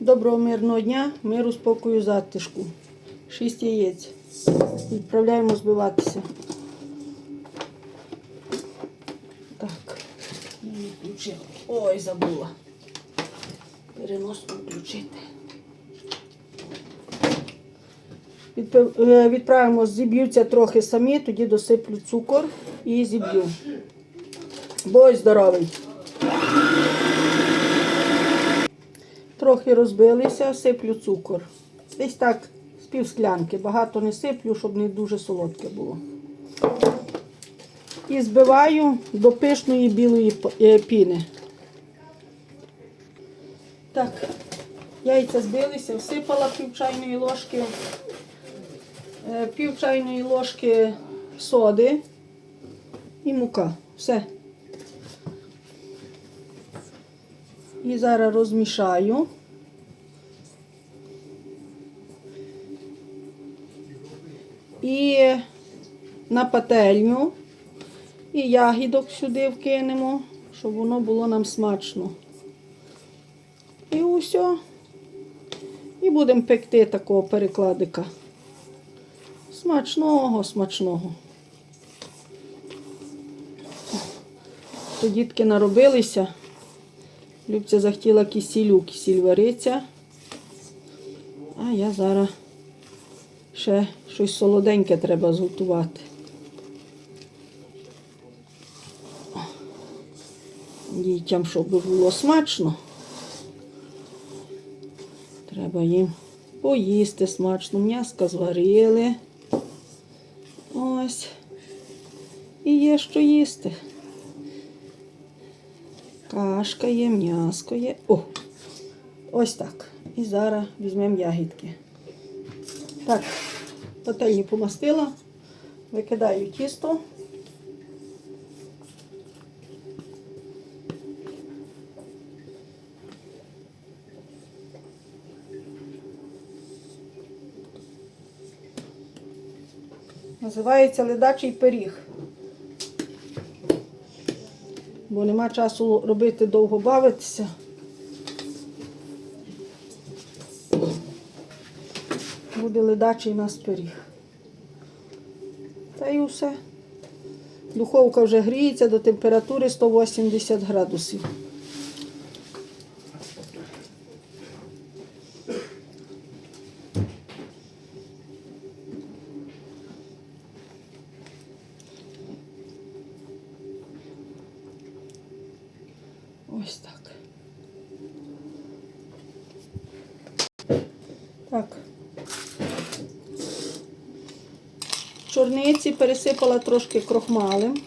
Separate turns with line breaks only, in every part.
Доброго мирного дня, миру, спокою, затишку. Шість яєць. Відправляємо збиватися. Так. не включила. Ой, забула. Переноску включити. Е, Відправимо, зіб'ються трохи самі, тоді досиплю цукор і зіб'ю. Будь здоровий. Трохи розбилися, сиплю цукор. Десь так, з пів склянки. Багато не сиплю, щоб не дуже солодке було. І збиваю до пишної білої е, піни. Так, яйця збилися, всипала пів чайної ложки, е, пів чайної ложки соди і мука. Все. І зараз розмішаю. На пательню і ягідок сюди вкинемо, щоб воно було нам смачно. І усе. І будемо пекти такого перекладика. Смачного, смачного. То дітки наробилися. Любця захотіла кисілю, кисіль вариться. А я зараз ще щось солоденьке треба зготувати. Дітям, щоб було смачно. Треба їм поїсти смачно. М'яска зварили. Ось. І є що їсти. Кашка є, м'яско є. О! Ось так. І зараз візьмемо ягідки. Так, пательню помастила, викидаю тісто. Називається ледачий пиріг. Бо нема часу робити довго бавитися. Буде ледачий у нас пиріг. Та й усе. Духовка вже гріється до температури 180 градусів. Ось так. Так. Чорниці пересипала трошки крохмалем.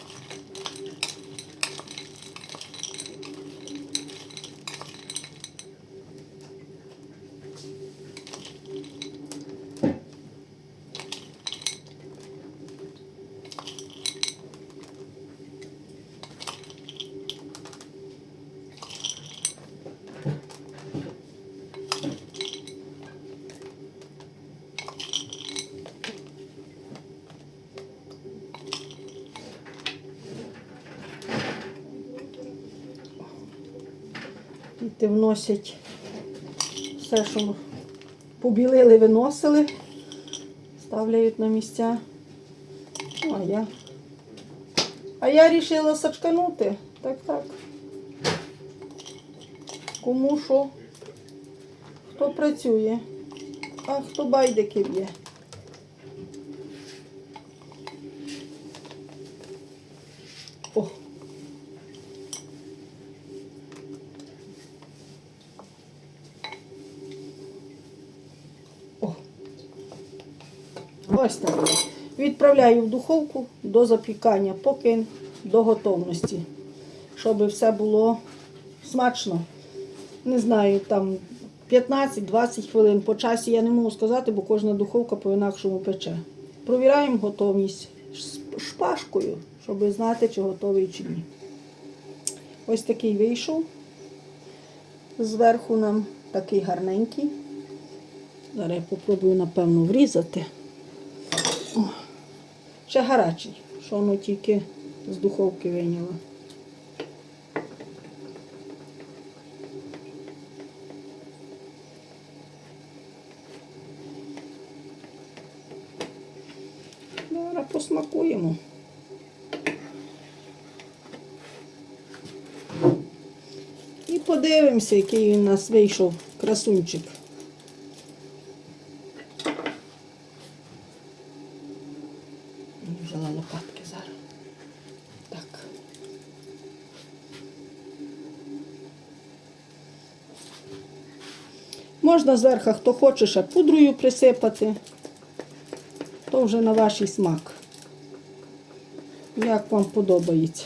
Діти вносять все, що побілили, виносили, ставляють на місця. Ну, а я. А я вирішила сачканути. Так, так. Кому що? Хто працює, а хто байдики б'є. Ось так. Відправляю в духовку до запікання, поки до готовності, щоб все було смачно. Не знаю, там 15-20 хвилин по часі я не можу сказати, бо кожна духовка по-інакшому пече. Провіряємо готовність шпажкою, щоб знати, чи готовий чи ні. Ось такий вийшов. Зверху нам такий гарненький. Зараз я попробую, напевно, врізати. Ще гарячий, що воно тільки з духовки виняло. Зараз посмакуємо. І подивимося, який він у нас вийшов красунчик. Можна зверху, хто хоче, ще пудрою присипати. То вже на ваш смак. Як вам подобається.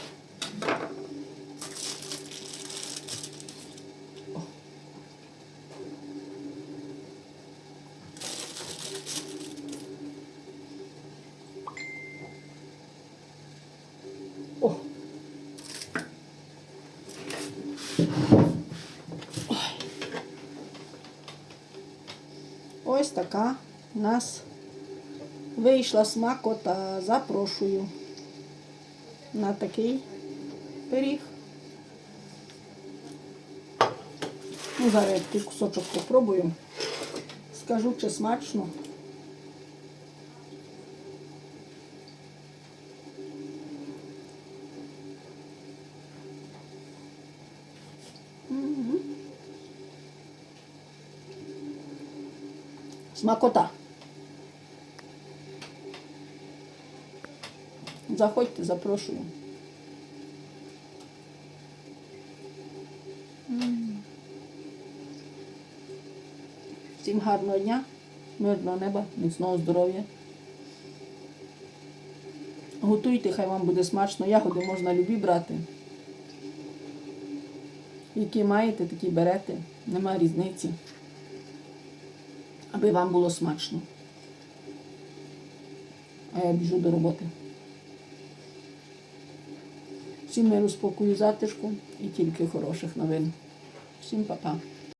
Така у нас вийшла смакота. Запрошую на такий пиріг. Ну, зараз я кусочок попробую. Скажу, чи смачно. Смакота. Заходьте, запрошую. Всім гарного дня, мирного неба, міцного здоров'я. Готуйте, хай вам буде смачно. Ягоди можна любі брати. Які маєте, такі берете. Нема різниці. Аби вам було смачно. А я біжу до роботи. Всім миру, спокою, затишку і тільки хороших новин. Всім па-па.